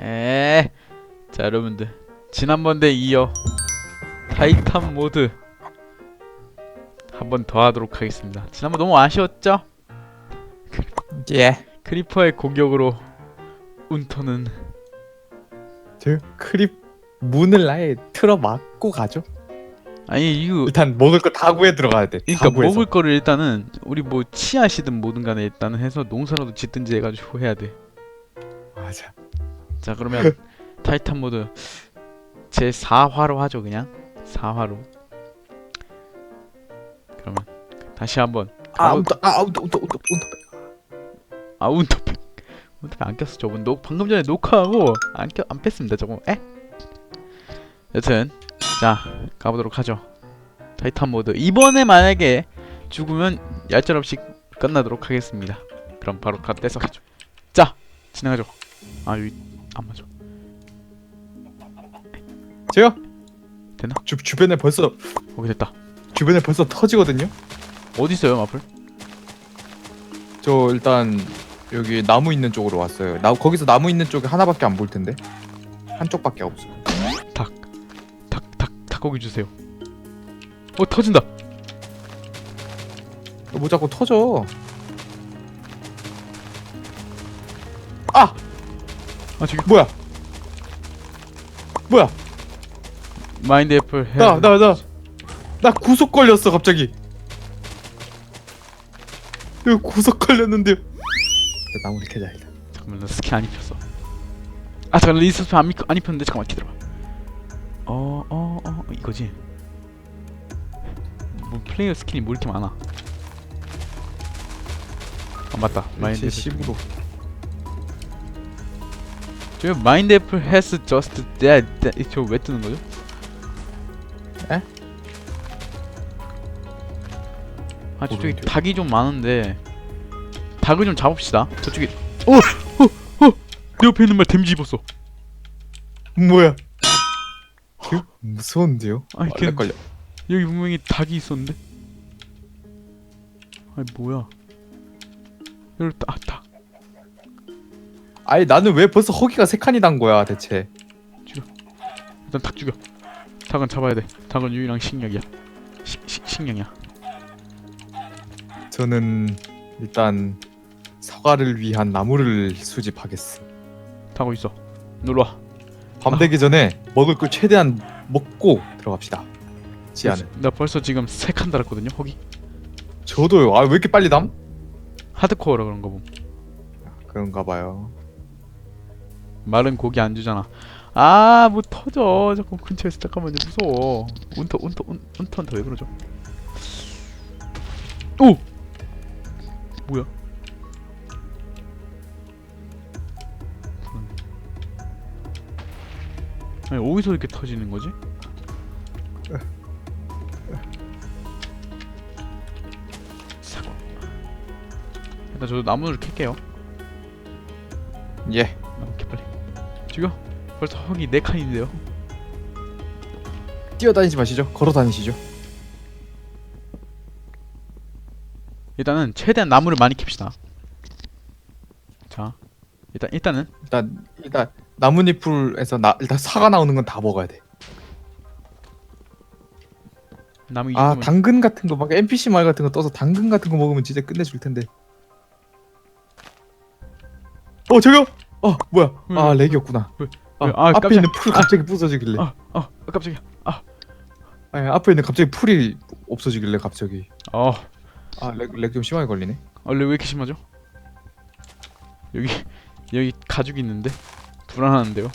에. 자 여러분들 지난번에 이어 타이탄 모드 한 번 더 하도록 하겠습니다. 지난번 너무 아쉬웠죠? 예. 크리퍼의 공격으로 운터는 저 크립 문을 아예 틀어 막고 가죠. 아니 이거 일단 먹을 거 다 구해 들어가야 돼. 그러니까 다 구해서. 먹을 거를 일단은 우리 뭐 치아시든 뭐든 간에 일단은 해서 농사라도 짓든지 해가지고 해야 돼. 맞아. 자 그러면 타이탄 모드 제 4화로 하죠 그냥. 4화로. 그러면 다시 한번 아, 운터, 아, 운터, 운터, 운터, 운터. 아 운터팩 운터팩 안 꼈어. 저분 녹 방금 전에 녹화하고 안껴안 뺐습니다 저거 에? 여튼 자 가보도록 하죠. 타이탄 모드. 이번에 만약에 죽으면 얄짤없이 끝나도록 하겠습니다. 그럼 바로 가 떼서 가죠. 자 진행하죠. 아 여기 안 맞아 제가 됐나? 주, 주변에 벌써 오케이 됐다 주변에 벌써 터지거든요. 어디 있어요 마플? 저 일단 여기 나무 있는 쪽으로 왔어요. 나 거기서 나무 있는 쪽에 하나밖에 안볼 텐데 한쪽밖에 없어. 닭닭 닭고기 주세요 어 터진다 뭐 자꾸 터져? 아 아 저기 뭐야? 뭐야? 마인드 애플 해나나 나 나 구속 걸렸어 갑자기. 이거 구속 걸렸는데요. 나무를 캐자 일단. 잠깐만 나 스킨 안 입혔어 아 잠깐 리스트 안, 입, 안 입혔는데 잠깐만 기다려봐 어어어 어, 이거지 뭐 플레이어 스킨이 뭐 이렇게 많아 아 맞다 마인드 애플 10으로. 저 마인드 애플 has just that, that 저왜 뜨는 거죠? 에? 아 저쪽에. 닭이 좀 많은데 닭을 좀 잡읍시다 저쪽에 어 어 어 내 옆에 있는 말 데미지 입었어 뭐야? 그 무서운데요? 아니, 걔- 걸려. 여기 분명히 닭이 있었는데 아니 뭐야 여기 아, 닭 아니 나는 왜 벌써 허기가 세 칸이 난 거야 대체? 일단 닭 죽여 닭은 잡아야 돼 닭은 유일한 식량이야 식, 식, 식량이야 저는 일단 사과를 위한 나무를 수집하겠어. 닭 어딨어 놀러 와 밤 아. 되기 전에 먹을 걸 최대한 먹고 들어갑시다. 지안은. 나 벌써 지금 세 칸 달았거든요 거기 저도요. 아 왜 이렇게 빨리 담? 하드코어라 그런가 봄 그런가 봐요. 마른 고기 안 주잖아. 아 뭐 터져. 자꾸 근처에서 잠깐만요. 무서워. 운터 운터 운, 운터 운터 왜 그러죠? 오! 뭐야? 아니 어디서 이렇게 터지는 거지? 사과. 일단 저도 나무를 캘게요. 예. 죽여 벌써 헉이 네 칸인데요 뛰어다니지 마시죠. 걸어 다니시죠. 일단은 최대한 나무를 많이 캡시다. 자, 일단 일단은 일단 일단 나뭇잎풀에서 나 일단 사과 나오는 건 다 먹어야 돼. 나무 이아 당근 같은 거 막 NPC 말 같은 거 떠서 당근 같은 거 먹으면 진짜 끝내줄 텐데. 어 저기요? 어 뭐야? 왜, 아 왜, 렉이었구나. 왜, 아, 왜? 아, 앞에 깜짝이야. 있는 풀 갑자기 부서지길래. 아, 아, 아, 깜짝이야. 아, 아니, 앞에 있는 갑자기 풀이 없어지길래 갑자기. 어, 아렉렉 좀 심하게 걸리네. 원래 왜 이렇게 심하죠? 여기 여기 가죽이 있는데 불안한데요.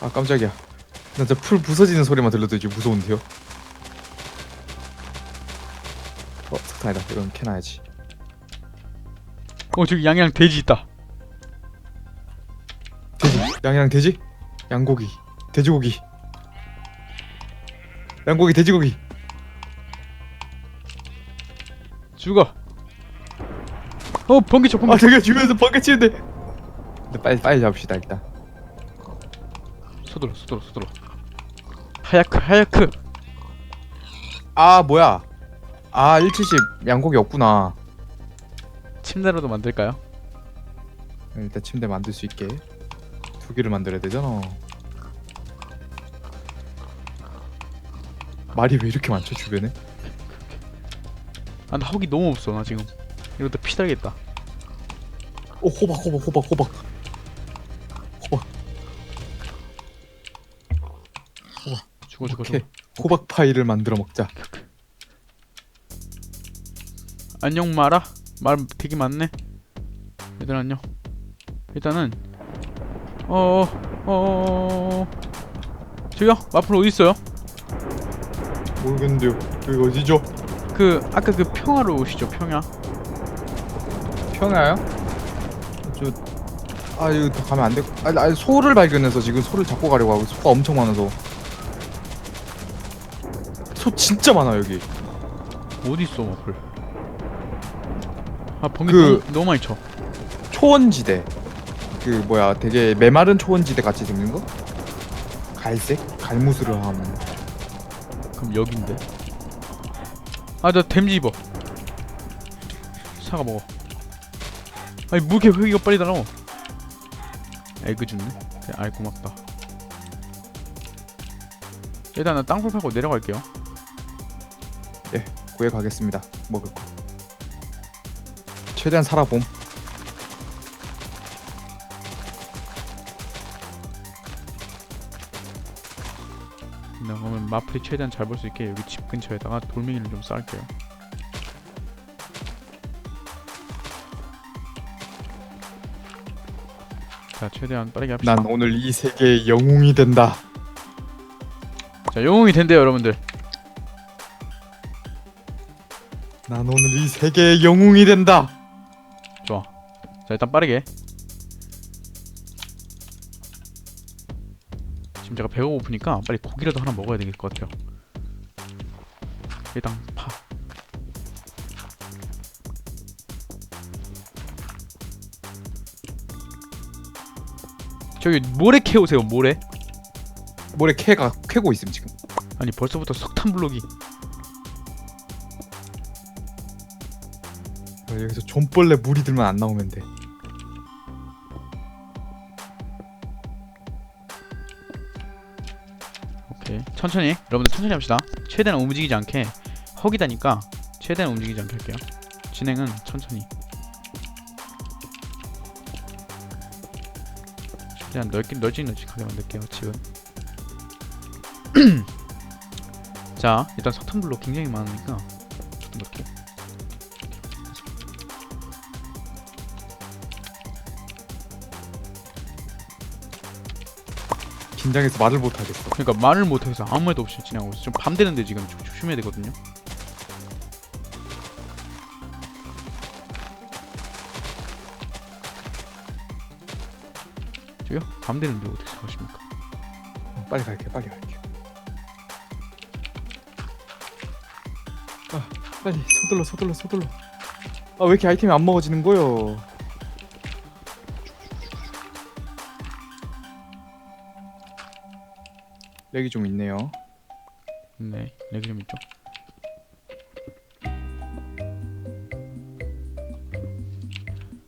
아 깜짝이야. 나 진짜 풀 부서지는 소리만 들려도 이제 무서운데요. 어 석탄이다. 이건 캐놔야지. 어, 저기 양양 돼지 있다. 돼지 양양 돼지 양고기 돼지고기 양고기 돼지고기 죽어. 어, 번개쳐, 아 번개. 되게 주변에서 번개 치는데 근데 빨리 빨리 잡읍시다 일단 서둘러, 서둘러, 서둘러. 하야크, 하야크. 아 뭐야 아 170 양고기 없구나 침대로도 만들까요? 일단 침대 만들 수 있게 두 개를 만들어야 되잖아. 말이 왜 이렇게 많죠 주변에? 아나 허기 너무 없어 나 지금 이러다 피 달겠다 오 호박 호박 호박 호박 호박 죽어 죽어 오케이. 죽어 호박 파이를 만들어 먹자. 안녕 마라 말 되게 많네 얘들 안녕 일단은 어어 저기요 마플 어디 있어요? 모르겠는데요. 여기 어디죠? 그 아까 그 평화로 오시죠 평야 평야요? 저아 이거 더 가면 안 돼. 아, 아 소를 발견해서 지금 소를 잡고 가려고 하고 소가 엄청 많아서 소 진짜 많아 여기. 어디 있어 마플 아 번개 그- 너무, 너무 많이 쳐. 초원지대. 그 뭐야 되게 메마른 초원지대 같이 생긴 거? 갈색? 갈무스름함 그럼 여긴데? 아나 댐지 입어. 사과 먹어. 아니 뭐 이렇게 회기가 빨리 달아 에그 그래, 아이 고맙다. 일단 나 땅굴 파고 내려갈게요. 구해 가겠습니다. 먹을 거 최대한 살아봄. 네, 그러면 마플이 최대한 잘 볼 수 있게 여기 집 근처에다가 돌멩이를 좀 쌓을게요. 자 최대한 빠르게 합시다. 난 오늘 이 세계의 영웅이 된다. 자 영웅이 된대요 여러분들. 난 오늘 이 세계의 영웅이 된다 자 일단 빠르게. 지금 제가 배가 고프니까 빨리 고기라도 하나 먹어야 될 것 같아요. 일단 파. 저기 모래 캐오세요 모래. 모래 캐가 캐고 있음 지금. 아니 벌써부터 석탄 블록이. 어, 여기서 존벌레 물이 들면 안 나오면 돼 오케이 천천히. 여러분들 천천히 합시다. 최대한 움직이지 않게 허기다니까 최대한 움직이지 않게 할게요. 진행은 천천히. 최대한 넓긴 널찍널찍하게 만들게요 집은 자 일단 석탄블록 굉장히 많으니까 조금 넣게 긴장해서 말을 못 하겠어. 그러니까 말을 못해서 아무 말도 없이 진행하고 있어. 지금 밤 되는데 지금 좀 조심해야 되거든요. 저기요? 밤 되는데 어떻게 생각하십니까? 어, 빨리 갈게 빨리 갈게 아 빨리 서둘러 서둘러 서둘러. 아 왜 이렇게 아이템이 안 먹어지는 거요 렉이 좀 있네요 네 렉이 좀 있죠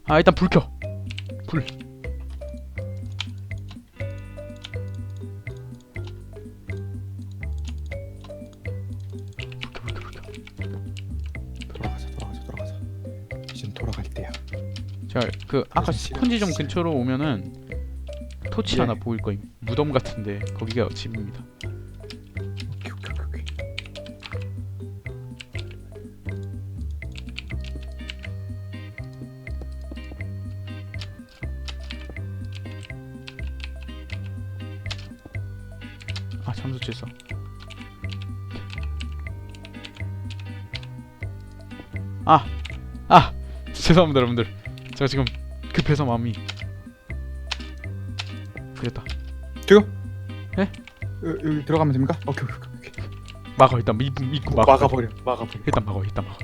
아 일단 불 켜! 불불 켜, 불 켜, 불 켜. 돌아가자 돌아가자 돌아가자 이젠 돌아갈 때야 제가 그 아까 스펀지 점 없어요. 근처로 오면은 토치 예. 하나 보일 거임 무덤 같은데 거기가 집입니다 오케이 오케이 오케이 아 잠수 쳤어 아! 아! 죄송합니다 여러분들 제가 지금 급해서 마음이 그랬다 저요? 예? 여, 여기 들어가면 됩니까? 오케이 오케이 오케이 막아 일단 입구 입구 막아. 막아버려 막아버려. 일단 막아 일단 막아.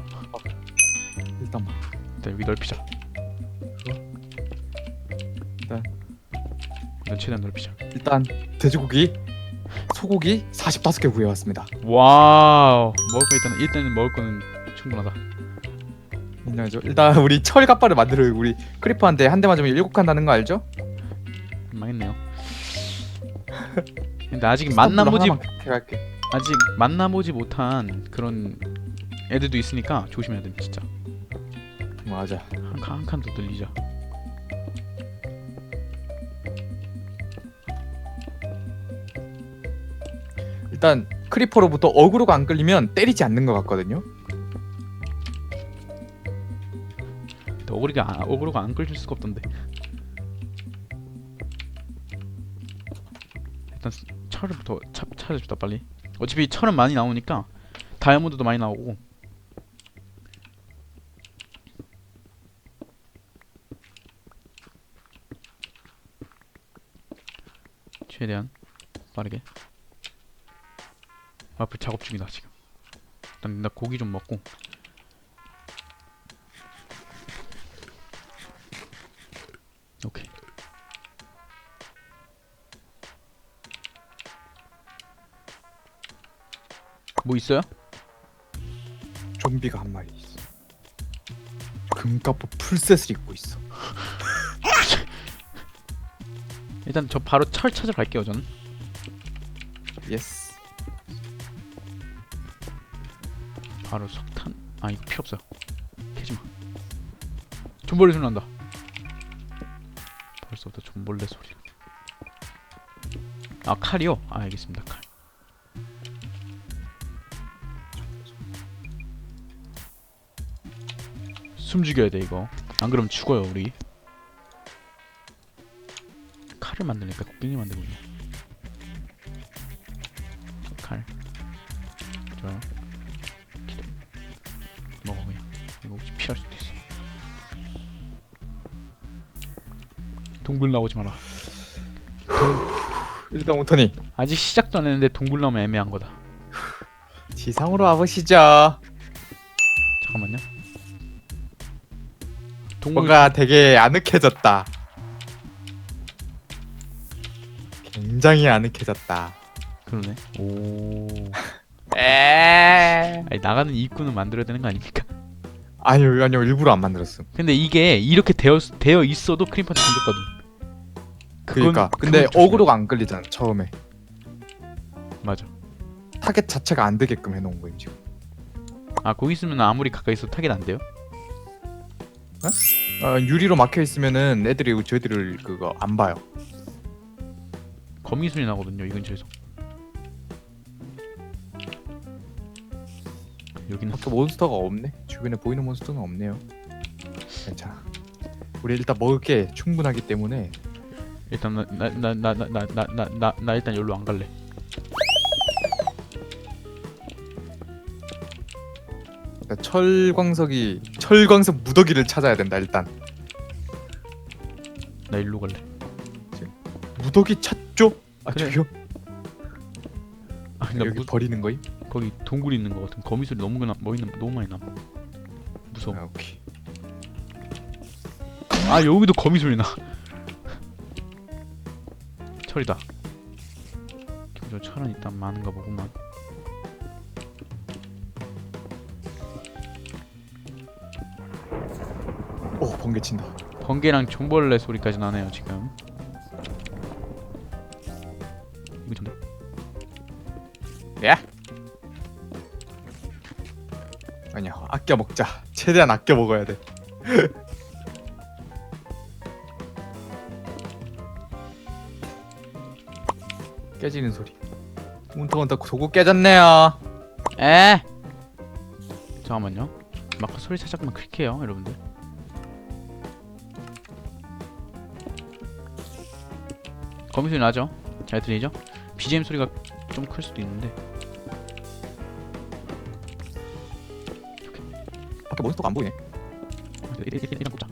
일단 막 일단 여기 넓히자. 일단. 일단 최대한 넓히자. 일단 돼지고기 소고기 45개 구해왔습니다. 와우. 먹을 거 일단 일단은 먹을 거는 충분하다. 점령하죠. 일단 우리 철 갑바를 만들어 우리 크리퍼한테 한 대 맞으면 일곱 칸 나는 거 알죠? 근데 아직 만나보지 할게. 아직 만나보지 못한 그런 애들도 있으니까 조심해야 됩니다 진짜. 맞아. 한 칸 한 칸 더 늘리자. 일단 크리퍼로부터 어그로가 안 끌리면 때리지 않는 것 같거든요. 근데 어그리가 아- 어그로가 안 끌릴 수가 없던데. 일단 스- 철부터 차, 찾아줍다 빨리. 어차피 철은 많이 나오니까 다이아몬드도 많이 나오고. 최대한 빠르게. 앞에 작업 중이다 지금. 일단 나 고기 좀 먹고. 뭐 있어요? 좀비가 한 마리 있어. 금갑보 풀셋을 입고 있어. 일단 저 바로 철 찾으러 갈게요 저는. 예스. 바로 석탄. 아 이거 필요 없어요. 캐지 마. 존벌레 소리 난다. 벌써부터 존벌레 소리. 아 칼이요? 아 알겠습니다 칼. 숨 죽여야 돼 이거. 안 그러면 죽어요 우리. 칼을 만드니까 곡괭이 만들고 있네. 칼. 좋아요. 기도. 먹어 그냥. 이거 혹시 피할 수도 있어. 동굴 나오지 마라. 일단 오토니 아직 시작도 안 했는데 동굴 나오면 애매한 거다. 지상으로 와보시죠. 동굴 뭔가 되게 아늑해졌다. 굉장히 아늑해졌다. 그러네. 오. 에. 아니 나가는 입구는 만들어야 되는 거 아닙니까? 아니요 아니요 일부러 안 만들었음. 근데 이게 이렇게 되어 되어 있어도 크림파트 생겼거든. 그건- 그러니까 근데 그건. 어그로가 안 끌리잖아 처음에. 맞아. 타겟 자체가 안 되게끔 해놓은 거임 지금. 아 거기 있으면 아무리 가까이 있어도 타겟 안 돼요? 어, 유리로 막혀 있으면은 애들이 저희들을 그거 안 봐요. 거미 소리 나거든요 이 근처에서. 여기는 밖에 몬스터가 없네. 주변에 보이는 몬스터는 없네요. 괜찮아. 우리 일단 먹을 게 충분하기 때문에 일단 나 나 나 나 나 나 나 나 나 일단 여기로 안 갈래. 일단 철광석이 철광석 무더기를 찾아야 된다 일단. 나 일로 갈래. 무더기 찾죠? 아 그래. 저기요? 아, 나 여기 무, 버리는 거임? 거기 동굴 있는 거 같은 거미 소리 너무 나, 뭐 있는 너무 많이 나. 무서워. 아 오케이. 아 여기도 거미 소리 나. 철이다. 저 철은 일단 많은가 보구만. 번개 친다. 번개랑 종벌레 소리까지 나네요 지금. 이거 전데 야. 아니야 아껴 먹자. 최대한 아껴 먹어야 돼. 깨지는 소리. 운터운터 도구 깨졌네요. 에. 잠깐만요. 마크 소리 살짝만 클게요 여러분들. 거미 소리 나죠? 잘 들리죠? BGM 소리가 좀 클 수도 있는데 밖에 몬스터가 안 보이네. 일단 보자.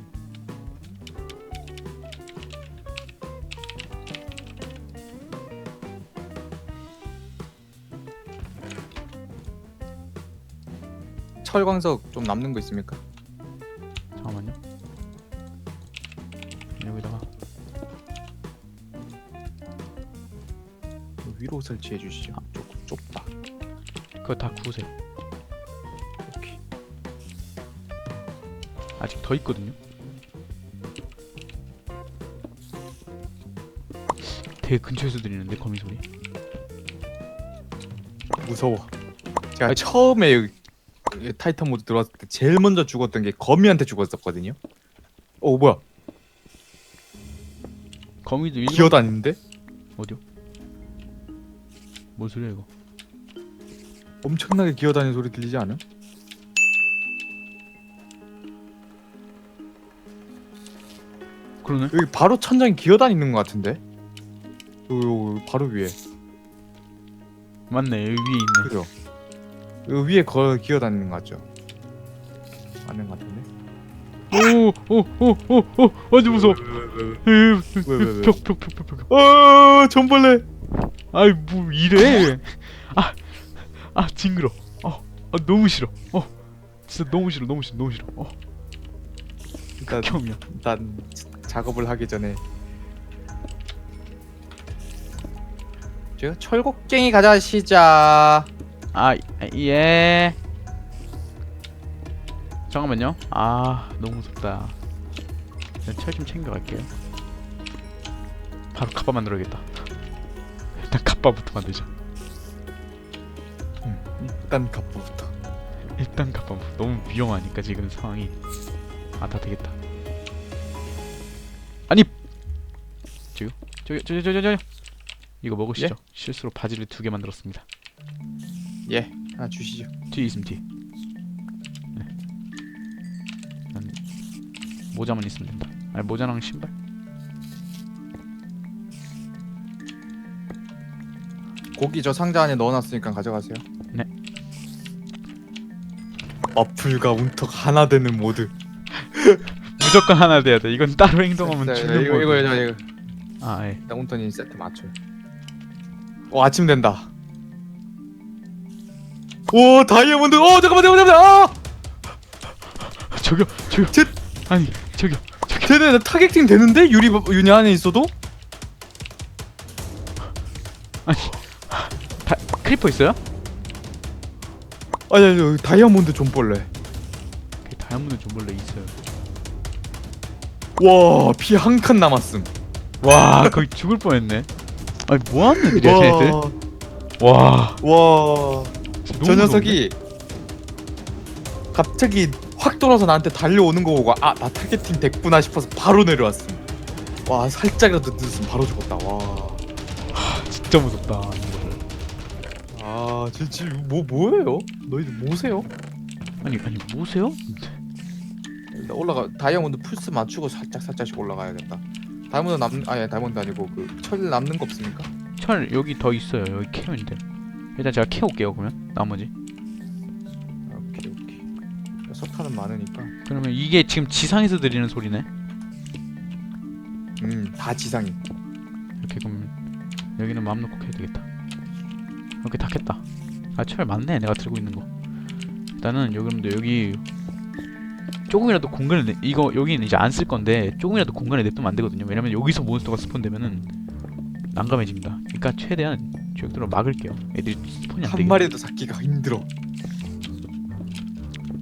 철광석 좀 남는 거 있습니까? 설치해 주시죠. 조금 좁다. 그거 다 구우세요. 오케이. 아직 더 있거든요. 되게 근처에서 들리는데 거미 소리. 무서워. 제가 처음에 여기 타이탄 모드 들어왔을 때 제일 먼저 죽었던 게 거미한테 죽었었거든요. 어 뭐야? 거미도 일반 기어다니는데? 어디요? 뭔 소리야 이거? 엄청나게 기어다니는 소리 들리지 않아? 그러네. 여기 바로 천장에 기어다니는 것 같은데? 여기, 여기 바로 위에. 맞네 여기 위에 있네. 그죠? 여기 위에 거 기어다니는 것 같죠? 맞는 것 같은데? 오오오오오 완전 무서워. 왜, 왜, 왜? 벽벽벽벽벽. 어, 전벌레. 아이 뭐 이래? 아아 징그러. 어 아, 너무 싫어. 어 진짜 너무 싫어 너무 싫어 너무 싫어. 어 일단, 극혐이야. 일단 작업을 하기 전에 제가 철곡갱이 가져가시자. 아 예. 잠깐만요. 아 너무 무섭다. 철 좀 챙겨갈게요. 바로 카바 만들어야겠다. 일단 카바부터 만들자. 일단 갑부부터. 일단 카바부터. 너무 위험하니까 지금 상황이. 아 다 되겠다. 아니 저기 저기 저기 저기 저기 이거 먹으시죠. 실수로 바지를 두 개 만들었습니다. 예, 하나 주시죠. 뒤에 있음 뒤. 네. 난 모자만 있으면 된다. 아니 모자랑 신발. 고기 저 상자 안에 넣어놨으니까 가져가세요. 네. 어플과 운석 하나 되는 모드. 무조건 하나 돼야 돼. 이건 따로 행동하면 자, 죽는 이거 이거. 이거 이거. 아 예. 일단 운터님 세트 맞춰요. 오 아침 된다. 오 다이아몬드. 어 잠깐만 잠깐만 잠깐만. 아, 저기요 저기요. 쟤- 아니 저기요. 쟤네 나 타겟팅 되는데 유리 유니 안에 있어도? 다, 크리퍼 있어요? 아니 아니 여기 다이아몬드 좀벌레. 그 다이아몬드 좀 원래 있어요. 와 피 한 칸 남았음. 와 거의 죽을 뻔했네. 아니 뭐 하는 애들이야 쟤네들? 와. 와. 진짜 저 너무 녀석이 갑자기 확 돌아서 나한테 달려오는 거 보고 아 나 타겟팅 됐구나 싶어서 바로 내려왔음. 와 살짝이라도 늦으면 바로 죽었다. 와. 무서운데? 진짜 무섭다. 아 진짜 뭐 뭐예요? 너희들 뭐세요? 아니 아니 뭐세요? 일단 올라가 다이아몬드 풀스 맞추고 살짝 살짝씩 올라가야겠다. 다이아몬드 남 아니 다이아몬드 아니고 그 철 남는 거 없습니까? 철 여기 더 있어요. 여기 캐면 돼. 일단 제가 캐올게요 그러면 나머지. 오케이 오케이. 석탄은 많으니까. 그러면 이게 지금 지상에서 들리는 소리네. 음 다 지상이. 이렇게 그러면 여기는 마음 놓고 캐야 되겠다. 오케이 다 캤다. 아 철 많네 내가 들고 있는 거. 일단은 여러분들 여기 조금이라도 공간을 내, 이거 여기는 이제 안 쓸 건데 조금이라도 공간을 냅두면 안 되거든요. 왜냐면 여기서 몬스터가 스폰되면은 난감해집니다. 그러니까 최대한 저기로 막을게요. 애들이 스폰이 안 되게. 한 마리도 잡기가 힘들어.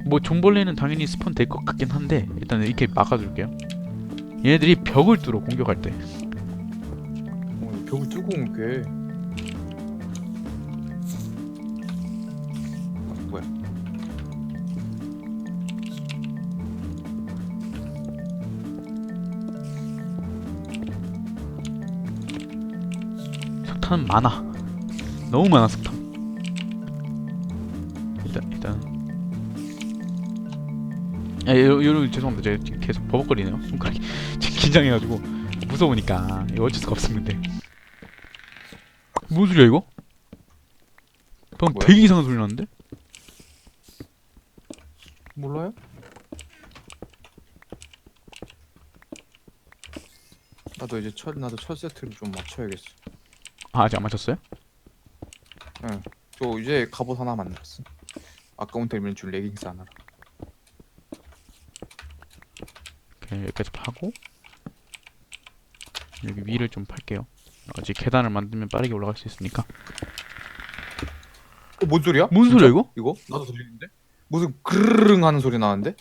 뭐 종벌레는 당연히 스폰 될 것 같긴 한데 일단 이렇게 막아줄게요. 얘네들이 벽을 뚫어 공격할 때. 어, 벽을 뚫고 온 게. 석탄은 많아. 너무 많아 석탄. 일단 일단. 아, 여, 여러분 죄송합니다. 제가 지금 계속 버벅거리네요. 손가락이 지금 긴장해가지고 무서우니까 이거 어쩔 수가 없습니다. 뭔 소리야 이거? 방금 뭐야? 되게 이상한 소리 났는데? 몰라요? 나도 이제 철 나도 철 세트를 좀 맞춰야겠어. 아 아직 안 맞췄어요? 저 이제 갑옷 하나 만들었어. 아까운 termin줄 레깅스 하나로. 오케이 여기까지 파고 여기 위를 좀 팔게요. 아직 계단을 만들면 빠르게 올라갈 수 있으니까. 어, 뭔 소리야? 뭔 진짜? 소리야 이거? 이거? 나도 들리는데? 무슨 그르릉 하는 소리 나는데?